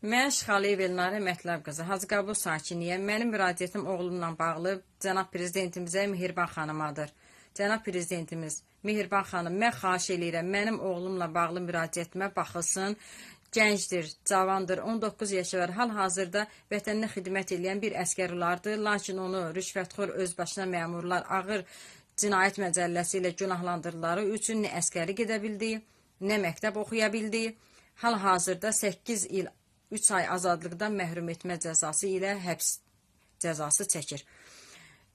Mən Şıxaliyev Elnarə Mətləb qızı, Hacıqabul sakiniyəm. Mənim müraciətim oğlumla bağlı cənab prezidentimizə Mehriban xanımadır. Cənab prezidentimiz, Mehriban xanım, mən xahiş eləyirəm, mənim oğlumla bağlı müraciətimə baxılsın. Gəncdir, cavandır, 19 yaşı var. Hal-hazırda vətəninə xidmət edən bir əskər olardı, lakin onu rüşvətxor özbaşına məmurlar ağır cinayət məcəlləsi ilə günahlandırdıqları üçün nə əskəri gedə bildi, nə məktəb oxuya bildi. Hal-hazırda 8 il 3 ay azadlıqdan məhrum etmə cəzası ilə həbs cəzası çəkir.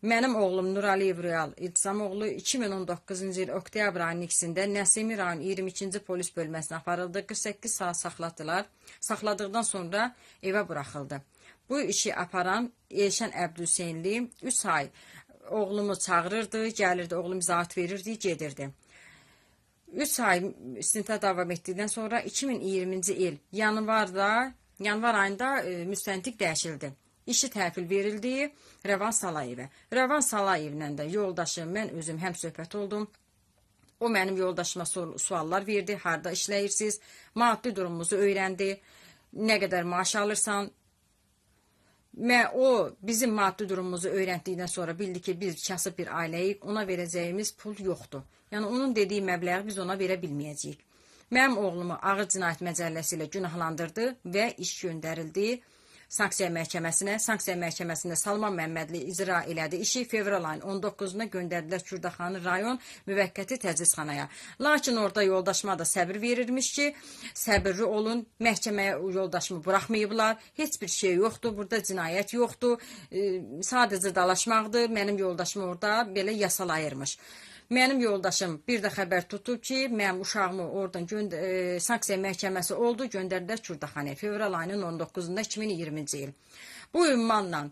Mənim oğlum Nuraliyev Real İltisamoğlu 2019-cu il oktyabr ayının 2-də Nəsimi rayon 22-ci polis bölməsinə aparıldı. 48 saat saxladılar. Saxladıqdan sonra evə buraxıldı. Bu işi aparan Elşən Əbdülhüseynli 3 ay oğlumu çağırırdı, gəlirdi, oğlum izahat verirdi, gedirdi. 3 ay istintaq davam etdikdən sonra 2020-ci il yanvarda, yanvar ayında e, müstəntiq dəyişildi. İşi təhvil verildi Rəvan Salayevə. Rəvan Salayevlə də yoldaşım, mən özüm həm söhbət oldum. O mənim yoldaşıma sor- suallar verdi. Harda işləyirsiniz? Maddi durumumuzu öyrəndi. Nə qədər maaş alırsan? Və o bizim maddi durumumuzu öyrəndikdən sonra bildi ki, biz kasıb bir ailəyik, ona verəcəyimiz pul yoxdur. Yəni onun dediyi məbləği biz ona verə bilməyəcəyik. Mənim oğlumu ağır cinayət məcəlləsi ilə günahlandırdı və iş göndərildi sanksiya məhkəməsinə. Sanksiya məhkəməsində Salman Məmmədli icra elədi. İşi fevral ayının 19-una göndərdilər Kürdaxanı rayon müvəqqəti təcizxanaya. Lakin orada yoldaşıma da səbir verirmiş ki, səbirli olun. Məhkəməyə yoldaşımı buraxmayıblar. Heç bir şey yoxdur. Burada cinayət yoxdur. E, sadəcə dalaşmaqdır. Mənim yoldaşım orada belə yasalayırmış. Mənim yoldaşım bir də xəbər tutub ki, mənim uşağımı oradan e, sanksiya məhkəməsi oldu, göndərdilər Kürdaxanaya fevral ayının 19-da 2020-ci il. Bu ünvanla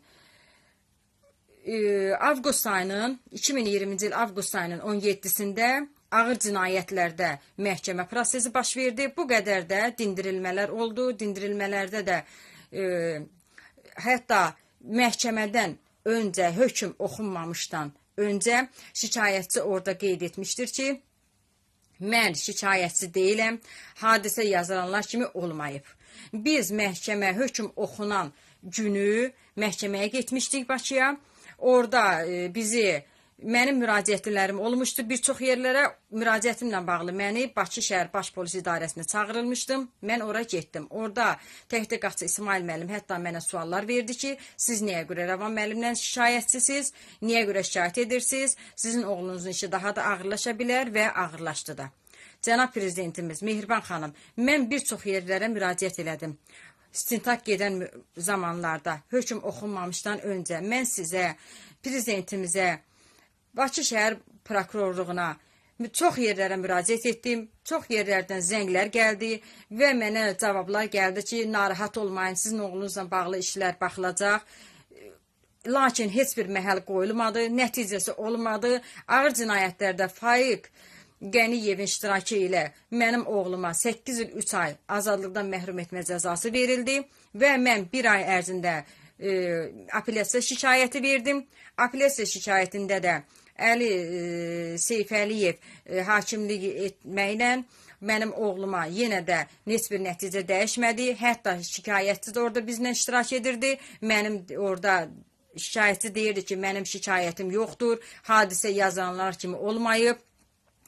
e, avqust ayının 2020-ci il avqust ayının 17-sində ağır cinayətlərdə məhkəmə prosesi baş verdi. Bu qədər də dindirilmələr oldu. Dindirilmələrdə də e, hətta məhkəmədən öncə hökm oxunmamışdan öncə şikayətçi orada qeyd etmişdir ki, mən şikayətçi deyiləm, hadisə yazılanlar kimi olmayıb. Biz məhkəmə hökm oxunan günü məhkəməyə getmişdik Bakıya. Orada e, bizi mənim müraciətlərim olmuşdu bir çox yerlərə. Müraciətimlə bağlı məni Bakı şəhər Baş Polis İdarəsinə çağırılmışdım. Mən ora getdim. Orada təhqiqatçı İsmail müəllim hətta mənə suallar verdi ki, siz niyə görə Rəvan müəllimdən şikayətçisiz? Niyə görə şikayət edirsiniz? Sizin oğlunuzun işi daha da ağırlaşa bilər və ağırlaşdı da. Cənab prezidentimiz Mehriban xanım, mən bir çox yerlərə müraciət elədim. İstintaq gedən zamanlarda hökm oxunmamışdan öncə mən sizə, prezidentimizə, Bakı şəhər prokurorluğuna çox yerlərə müraciət etdim. Çox yerlərdən zənglər gəldi və mənə cavablar gəldi ki, narahat olmayın, sizin oğlunuzla bağlı işlər baxılacaq. Lakin heç bir məhəl qoyulmadı, nəticəsi olmadı. Ağır cinayətlərdə Faiq Qəniyevin iştirakı ilə mənim oğluma 8 il 3 ay azadlıqdan məhrum etmə cəzası verildi və mən 1 ay ərzində e, apellyasiya şikayəti verdim. Apellyasiya şikayətində də Əli e, Seyfəliyev e, hakimlik etməklə mənim oğluma yenə də heç bir nəticə dəyişmədi. Hətta şikayətçi də orada bizlə iştirak edirdi. Mənim orada şikayətçi deyirdi ki, mənim şikayətim yoxdur. Hadisə yazanlar kimi olmayıb.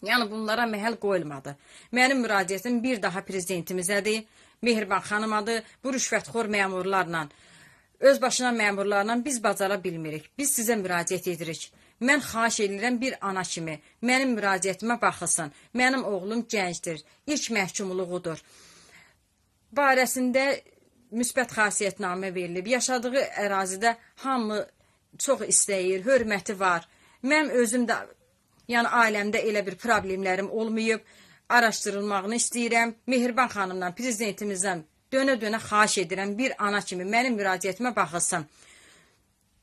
Yəni bunlara məhəl qoyulmadı. Mənim müraciətim bir daha prezidentimizədir. Mehriban xanımadır. Bu rüşvətxor məmurlarla, özbaşına məmurlarla biz bacara bilmirik. Biz sizə müraciət edirik. Mən xahiş edirəm bir ana kimi mənim müraciətimə baxılsın. Mənim oğlum gəncdir. İlk məhkumluğudur. Barəsində müsbət xasiyyətnamə verilib. Yaşadığı ərazidə hamı çox istəyir, hörməti var. Mən özüm də yəni ailəmdə elə bir problemlərim olmayıb. Araşdırılmağını istəyirəm. Mehriban xanımdan, prezidentimizdən dönə-dönə xahiş edirəm bir ana kimi mənim müraciətimə baxılsın.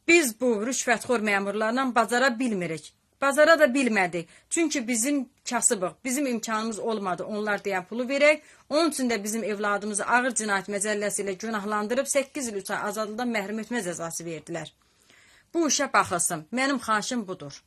Biz bu rüşvətxor məmurlarla bacara bilmirik. Bacara da bilmədik. Çünki bizim kasıbıq, bizim imkanımız olmadı. Onlar deyən pulu verək. Onun üçün də bizim evladımızı ağır cinayət məcəlləsi ilə günahlandırıb 8 il 3 ay azadlıqdan məhrum etmə cəzası verdilər. Bu işə baxılsın. Mənim xahişim budur.